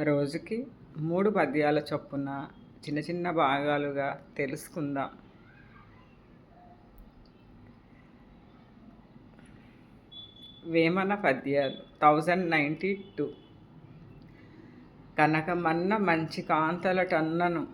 రోజుకి మూడు పద్యాల చొప్పున చిన్న చిన్న భాగాలుగా తెలుసుకుందాం. వేమన పద్యాలు థౌజండ్ నైంటీ టూ. కనకమన్న మంచి కాంతలటన్నను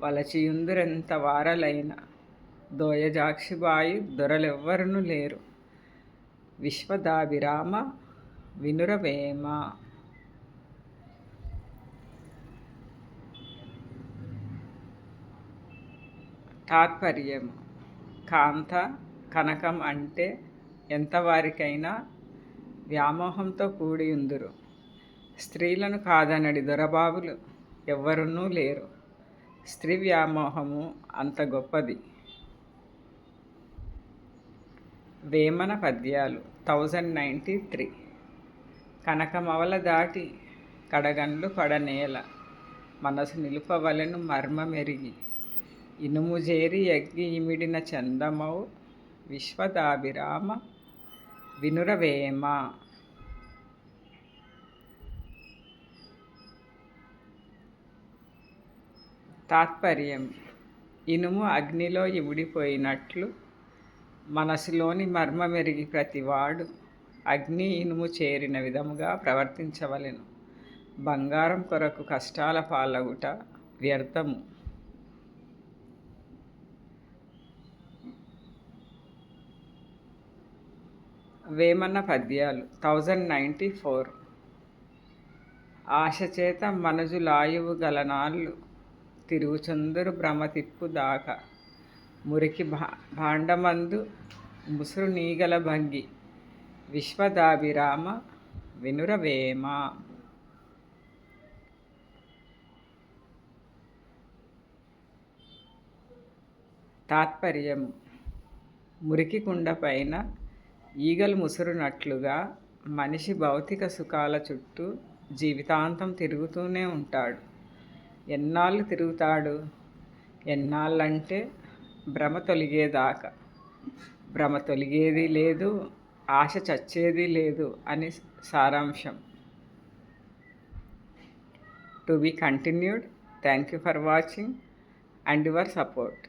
వలచియుందురెంత వారలైన దోయజాక్షిబాయి దొరలెవ్వరును లేరు. విశ్వదాభిరామ వినురవేమ తాత్పర్యం. కాంత కనకం అంటే ఎంతవారికైనా వ్యామోహంతో కూడి ఉందురు స్త్రీలను కాదనడి దొరబాబులు ఎవ్వరునూ లేరు. స్త్రీ వ్యామోహము అంత గొప్పది. వేమన పద్యాలు థౌజండ్ నైంటీ త్రీ. కనకమవల దాటి కడగండ్లు పడనేల మనసు నిలుపవలెను మర్మమెరిగి. ఇనుము చేరి ఎగ్గి ఇమిడిన చందమౌ విశ్వదాభిరామ వినురవేమ. తాత్పర్యం. ఇనుము అగ్నిలో ఇమిడిపోయినట్లు మనసులోని మర్మమెరిగి ప్రతివాడు అగ్ని ఇనుము చేరిన విధముగా ప్రవర్తించవలెను. బంగారం కొరకు కష్టాల పాలగుట వ్యర్థము. వేమన్న పద్యాలు. Thousand ninety four. ఆశచేత మనుజులాయువు గలనాళ్ళు తిరుగుచుందరు భ్రమతిప్పు దాకా. మురికి భా భాండమందు ముసురు నీగల భంగి. విశ్వదాభిరామ వినురవేమ. తాత్పర్యం మురికి కుండ పైన ఈగలు ముసురునట్లుగా మనిషి భౌతిక సుఖాల చుట్టూ జీవితాంతం తిరుగుతూనే ఉంటాడు. ఎన్నాళ్ళు తిరుగుతాడు? ఎన్నాళ్ళంటే భ్రమ తొలిగేదాకా. భ్రమ తొలిగేది లేదు ఆశ చచ్చేది లేదు అని సారాంశం. To be continued thank you for watching and your support.